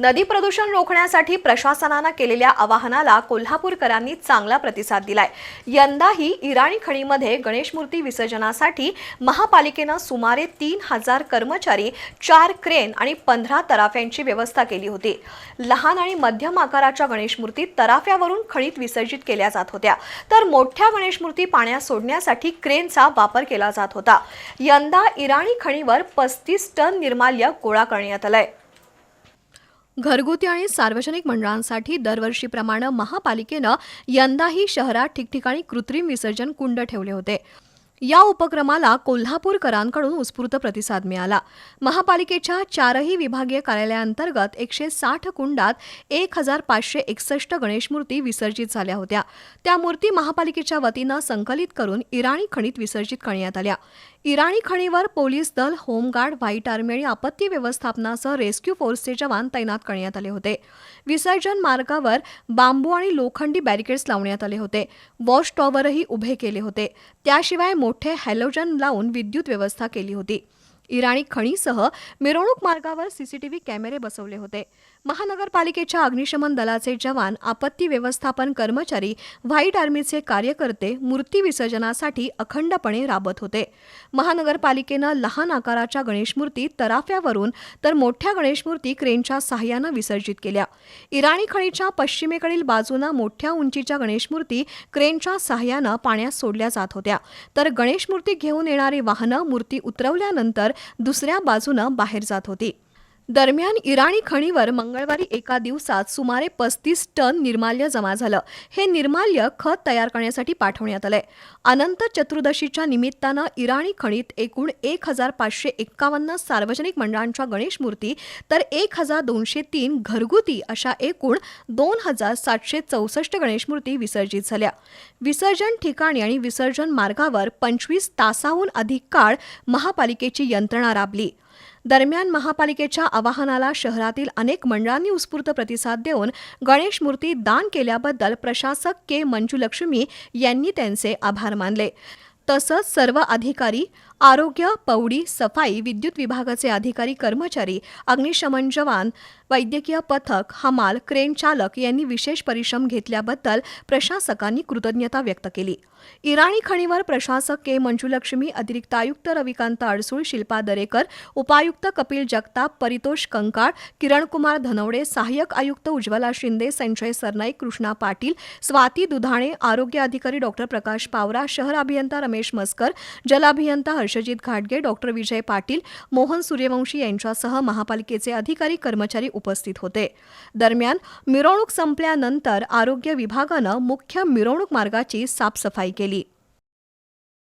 नदी प्रदूषण रोखण्यासाठी प्रशासनानं केलेल्या आवाहनाला कोल्हापूरकरांनी चांगला प्रतिसाद दिलाय. यंदाही इराणी खणीमध्ये गणेश मूर्ती विसर्जनासाठी महापालिकेनं सुमारे तीन हजार कर्मचारी चार क्रेन आणि पंधरा तराफ्यांची व्यवस्था केली होती. लहान आणि मध्यम आकाराच्या गणेश मूर्ती तराफ्यावरून खणीत विसर्जित केल्या जात होत्या. तर मोठ्या गणेश मूर्ती पाण्यात सोडण्यासाठी क्रेनचा वापर केला जात होता. यंदा इराणी खणीवर पस्तीस टन निर्माल्य गोळा करण्यात आलंय. घरगुती आणि सार्वजनिक मंडळांसाठी दरवर्षीप्रमाणे महापालिकेनं यंदाही शहरात ठिकठिकाणी कृत्रिम विसर्जन कुंड ठेवले होते. या उपक्रमाला कोल्हापूरकरांकडून उत्स्फूर्त प्रतिसाद मिळाला. महापालिकेच्या चारही विभागीय कार्यालयांतर्गत एकशे साठ कुंडात एक हजार पाचशे एकसष्ट गणेशमूर्ती विसर्जित झाल्या होत्या. त्या मूर्ती महापालिकेच्या वतीनं संकलित करून इराणी खणीत विसर्जित करण्यात आल्या. इराणी खणीवर पोलीस दल होमगार्ड व्हाईट आर्मी आणि आपत्ती व्यवस्थापनासह रेस्क्यू फोर्सचे जवान तैनात करण्यात आले होते. विसर्जन मार्गावर बांबू आणि लोखंडी बॅरिकेड्स लावण्यात आले होते. वॉश टॉवरही उभे केले होते. त्याशिवाय मोठे हॅलोजन लावून विद्युत व्यवस्था केली होती. इराणी खणीसह मिरवणूक मार्गावर सीसीटीव्ही कॅमेरे बसवले होते. महानगरपालिकेच्या अग्निशमन दलाचे जवान आपत्ती व्यवस्थापन कर्मचारी व्हाईट आर्मीचे कार्यकर्ते मूर्ती विसर्जनासाठी अखंडपणे राबत होते. महानगरपालिकेनं लहान आकाराच्या गणेशमूर्ती तराफ्यावरून तर मोठ्या गणेशमूर्ती क्रेनच्या सहाय्यानं विसर्जित केल्या. इराणी खणीच्या पश्चिमेकडील बाजूनं मोठ्या उंचीच्या गणेशमूर्ती क्रेनच्या सहाय्यानं पाण्यात सोडल्या जात होत्या. तर गणेशमूर्ती घेऊन येणारी वाहनं मूर्ती उतरवल्यानंतर दुसऱ्या बाजूनं बाहेर जात होती. दरम्यान इराणी खणीवर मंगळवारी एका दिवसात सुमारे पस्तीस टन निर्माल्य जमा झालं. हे निर्माल्य खत तयार करण्यासाठी पाठवण्यात आलंय. अनंत चतुर्दशीच्या निमित्तानं इराणी खणीत एकूण एक हजार पाचशे एक्कावन्न सार्वजनिक मंडळांच्या गणेश मूर्ती तर एक हजार दोनशे तीन घरगुती अशा एकूण दोन हजार सातशे चौसष्ट गणेश मूर्ती विसर्जित झाल्या. विसर्जन ठिकाणी आणि विसर्जन मार्गावर पंचवीस तासाहून अधिक काळ महापालिकेची यंत्रणा राबली. दरम्यान महापालिकेच्या आवाहनाला शहरातील अनेक मंडळांनी उत्स्फूर्त प्रतिसाद देऊन गणेश मूर्ती दान केल्याबद्दल प्रशासक के मंजुलक्ष्मी यांनी त्यांचे आभार मानले. तसंच सर्व अधिकारी आरोग्य पौडी सफाई विद्युत विभागाचे अधिकारी कर्मचारी अग्निशमन जवान वैद्यकीय पथक हमाल क्रेन चालक यांनी विशेष परिश्रम घेतल्याबद्दल प्रशासकांनी कृतज्ञता व्यक्त केली. इराणी खणीवर प्रशासक के. मंजुलक्ष्मी अतिरिक्त आयुक्त रविकांत अडसूळ शिल्पा दरेकर उपायुक्त कपिल जगताप परितोष कंकाळ किरणकुमार धनवडे सहाय्यक आयुक्त उज्ज्वला शिंदे संजय सरनाईक कृष्णा पाटील स्वाती दुधाणे आरोग्य अधिकारी डॉक्टर प्रकाश पावरा शहर अभियंता रमेश रमेश मस्कर जलाभियंता हर्षजित घाटगे डॉक्टर विजय पाटील मोहन सूर्यवंशी यांच्यासह महापालिकेचे अधिकारी कर्मचारी उपस्थित होते. दरम्यान मिरवणूक संपल्यानंतर आरोग्य विभागानं मुख्य मिरवणूक मार्गाची साफसफाई केली.